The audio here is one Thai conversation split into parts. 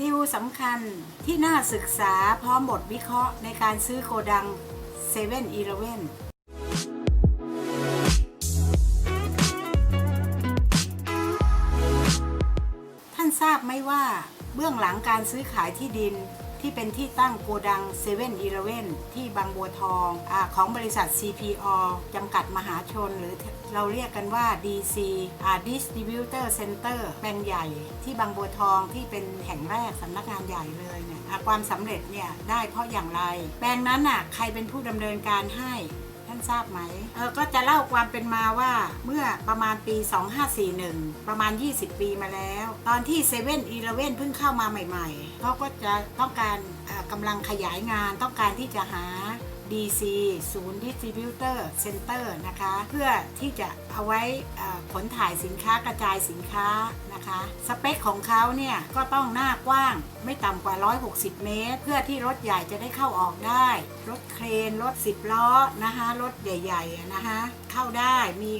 ดิวสำคัญที่น่าศึกษาพร้อมบทวิเคราะห์ในการซื้อโกดัง7 e เ e ่ e อท่านทราบไหมว่าเบื้องหลังการซื้อขายที่ดิน ที่เป็นที่ตั้งโกดัง7 e เ e ่นอที่บางบัวทองอของบริษัท CPO จำกัดมหาชน หรือเราเรียกกันว่า DC อ่า Distributor Center แปลงใหญ่ที่บางบัวทองที่เป็นแห่งแรกสำนักงานใหญ่เลยเนี่ยความสำเร็จเนี่ยได้เพราะอย่างไร แปลงนั้นอะใครเป็นผู้ดำเนินการให้ ท่านทราบไหมเออก็จะเล่าความเป็นมาว่าเมื่อประมาณปี 2541 ประมาณ 20 ปีมาแล้ว ตอนที่เซเว่นอีเลเว่นเพิ่งเข้ามาใหม่ๆเขาก็จะต้องการกำลังขยายงานต้องการที่จะหา DC ศูนย์ Distributor Center นะคะ เพื่อที่จะเอาไว้ขนถ่ายสินค้ากระจายสินค้านะคะ สเปคของเขาเนี่ยก็ต้องหน้ากว้างไม่ต่ำกว่า 160 เมตร เพื่อที่รถใหญ่จะได้เข้าออกได้ รถเครน รถ10ล้อนะคะรถใหญ่ๆนะคะเข้าได้มี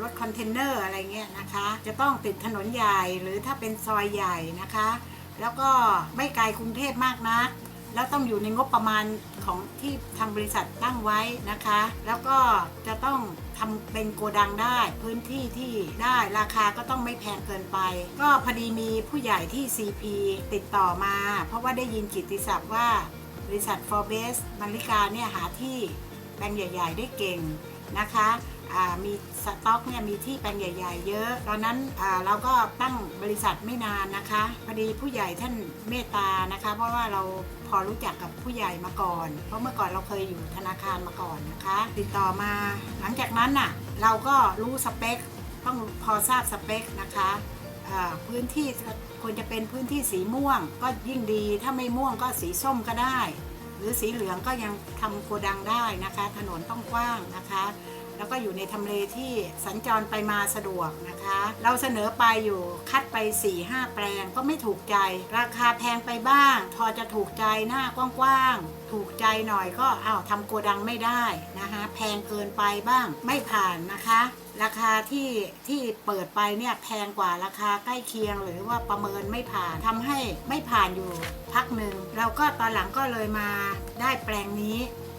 รถคอนเทนเนอร์อะไรเงี้ยนะคะ จะต้องติดถนนใหญ่หรือถ้าเป็นซอยใหญ่นะคะ แล้วก็ไม่ไกลกรุงเทพมากนัก แล้วต้องอยู่ในงบประมาณของที่ทางบริษัทตั้งไว้นะคะ แล้วก็จะต้องทำเป็นโกดังได้พื้นที่ที่ได้ราคาก็ต้องไม่แพงเกินไป ก็พอดีมีผู้ใหญ่ที่ CP ติดต่อมา เพราะว่าได้ยินกิตติศัพท์ว่าบริษัท Forbes มาริกาเนี่ยหาที่แปลงใหญ่ ๆ ได้เก่งนะคะ มีสต็อกเนี่ยมีที่แปลงใหญ่ ๆ เยอะ ตอนนั้นเราก็ตั้งบริษัทไม่นานนะคะพอดีผู้ใหญ่ท่านเมตตานะคะ เพราะว่าเราพอรู้จักกับผู้ใหญ่มาก่อน เพราะเมื่อก่อนเราเคยอยู่ธนาคารมาก่อนนะคะ ติดต่อมาหลังจากนั้นน่ะเราก็รู้สเปคต้องพอทราบสเปคนะคะพื้นที่ควรจะเป็นพื้นที่สีม่วงก็ยิ่งดีถ้าไม่ม่วงก็สีส้มก็ได้ หรือสีเหลืองก็ยังทำโกดังได้นะคะ ถนนต้องกว้างนะคะ แล้วก็อยู่ในทำเลที่สัญจรไปมาสะดวกนะคะ เราเสนอไปอยู่คัดไป 4-5 แปลงก็ไม่ถูกใจ ราคาแพงไปบ้าง พอจะถูกใจหน้ากว้างๆ ถูกใจหน่อยก็อ้าวทำโกดังไม่ได้นะคะ แพงเกินไปบ้างไม่ผ่านนะคะ ราคาที่ที่เปิดไปเนี่ยแพงกว่าราคาใกล้เคียงหรือว่าประเมินไม่ผ่านทำให้ไม่ผ่านอยู่พักหนึ่งเราก็ตอนหลังก็เลยมาได้แปลงนี้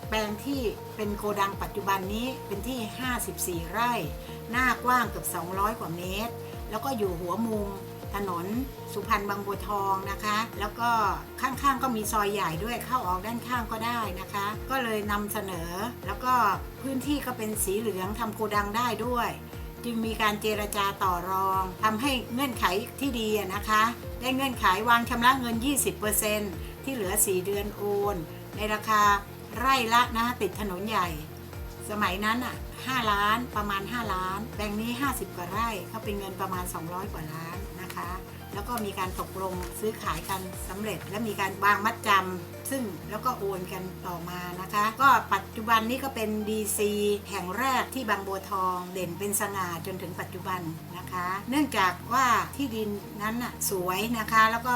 แปลงที่เป็นโกดังปัจจุบันนี้เป็นที่ 54 ไร่ หน้ากว้างเกือบ 200 กว่าเมตร แล้วก็อยู่หัวมุมถนนสุพรรณบางบัวทองนะคะ แล้วก็ข้างๆก็มีซอยใหญ่ด้วยเข้าออกด้านข้างก็ได้นะคะ ก็เลยนำเสนอ แล้วก็พื้นที่ก็เป็นสีเหลืองทำโกดังได้ด้วย จึงมีการเจรจาต่อรองทำให้เงื่อนไขที่ดีนะคะ ได้เงื่อนไขวางชำระเงิน 20%ที่เหลือ 4 เดือนโอน ในราคา ไร่ละนะติดถนนใหญ่ สมัยนั้นอะ5ล้านประมาณ 5 ล้าน แปลงนี้ 50 กว่าไร่เขาเป็นเงินประมาณ 200 กว่าล้านนะคะ แล้วก็มีการตกลงซื้อขายกันสำเร็จ และมีการวางมัดจำซึ่งแล้วก็โอนกันต่อมานะคะ ก็ปัจจุบันนี้ก็เป็น DC แห่งแรกที่บางบัวทองเด่นเป็นสง่าจนถึงปัจจุบันนะคะ เนื่องจากว่าที่ดินนั้นน่ะสวยนะคะแล้วก็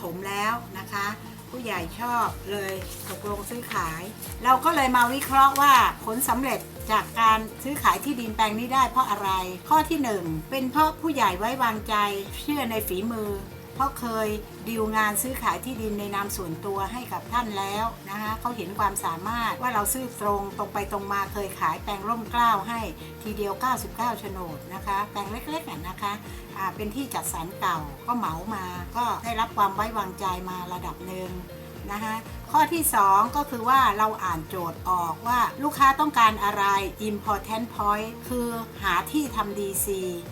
ถมแล้วนะคะ ผู้ใหญ่ชอบเลยตกลงซื้อขาย เราก็เลยมาวิเคราะห์ว่าผลสำเร็จจากการซื้อขายที่ดินแปลงนี้ได้เพราะอะไร ข้อที่ 1 เป็นเพราะผู้ใหญ่ไว้วางใจ เชื่อในฝีมือ เพราะเคยดีลงานซื้อขายที่ดินในนามส่วนตัวให้กับท่านแล้วนะคะเขาเห็นความสามารถว่าเราซื้อตรงตรงไปตรงมาเคยขายแปลงร่มเกล้าให้ทีเดียว 99โฉนดนะคะ แปลงเล็กๆน่ะนะคะเป็นที่จัดสรรเก่าก็เหมามา ก็ได้รับความไว้วางใจมาระดับหนึ่ง นะคะข้อที่ 2 ก็คือว่าเราอ่านโจทย์ออกว่าลูกค้าต้องการอะไร important point คือหาที่ทำ DC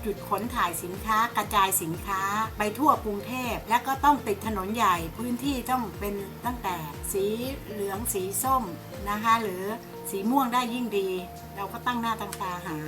จุดขนถ่ายสินค้ากระจายสินค้าไปทั่วกรุงเทพ และก็ต้องติดถนนใหญ่พื้นที่ต้องเป็นตั้งแต่สีเหลืองสีส้มนะคะหรือสีม่วงได้ยิ่งดี เราก็ตั้งหน้าตั้งตาหา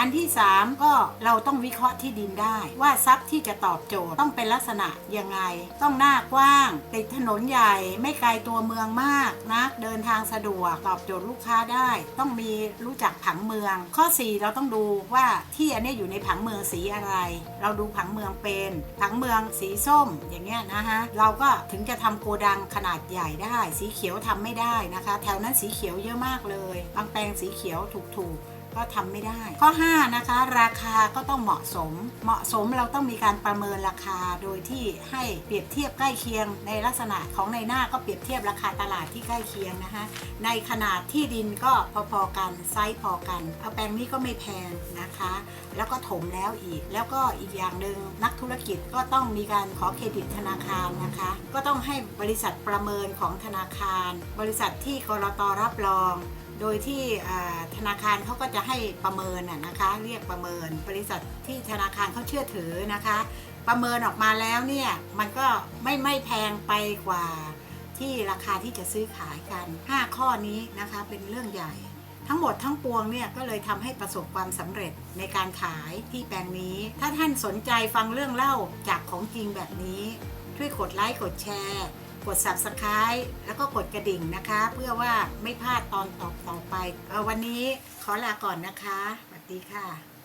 อันที่ 3 ก็เราต้องวิเคราะห์ที่ดินได้ ว่าทรัพย์ที่จะตอบโจทย์ต้องเป็นลักษณะยังไง ต้องหน้ากว้าง ติดถนนใหญ่ ไม่ไกลตัวเมืองมากนะเดินทางสะดวกตอบโจทย์ลูกค้าได้ ต้องมีรู้จักผังเมือง ข้อ 4 เราต้องดูว่าที่อันนี้อยู่ในผังเมืองสีอะไร เราดูผังเมืองเป็นผังเมืองสีส้มอย่างเงี้ยนะฮะเราก็ถึงจะทำโกดังขนาดใหญ่ได้ สีเขียวทำไม่ได้นะคะ แถวนั้นสีเขียวเยอะมากเลยบางแปลงสีเขียวถูกๆ ก็ทำไม่ได้ ข้อ 5 นะคะ ราคาก็ต้องเหมาะสม เหมาะสมเราต้องมีการประเมินราคาโดยที่ให้เปรียบเทียบใกล้เคียง ในลักษณะของในหน้าก็เปรียบเทียบราคาตลาดที่ใกล้เคียงนะคะในขนาดที่ดินก็พอๆกันไซส์พอกันเอาแปลงนี้ก็ไม่แพงนะคะ แล้วก็ถมแล้วอีก แล้วก็อีกอย่างหนึ่งนักธุรกิจก็ต้องมีการขอเครดิตธนาคารนะคะ ก็ต้องให้บริษัทประเมินของธนาคาร บริษัทที่กรตรับรอง โดยที่ธนาคารเขาก็จะให้ประเมินนะนะคะ เรียกประเมินบริษัทที่ธนาคารเขาเชื่อถือนะคะ ประเมินออกมาแล้วเนี่ยมันก็ไม่ไม่แพงไปกว่าที่ราคาที่จะซื้อขายกัน 5 ข้อนี้นะคะเป็นเรื่องใหญ่ ทั้งหมดทั้งปวงเนี่ยก็เลยทำให้ประสบความสำเร็จในการขายที่แปลงนี้ ถ้าท่านสนใจฟังเรื่องเล่าจากของจริงแบบนี้ช่วยกดไลค์กดแชร์ กด Subscribe แล้วก็กดกระดิ่งนะคะ เพื่อว่าไม่พลาดตอนต่อต่อไปเอ่อวันนี้ขอลาก่อนนะคะ สวัสดีค่ะ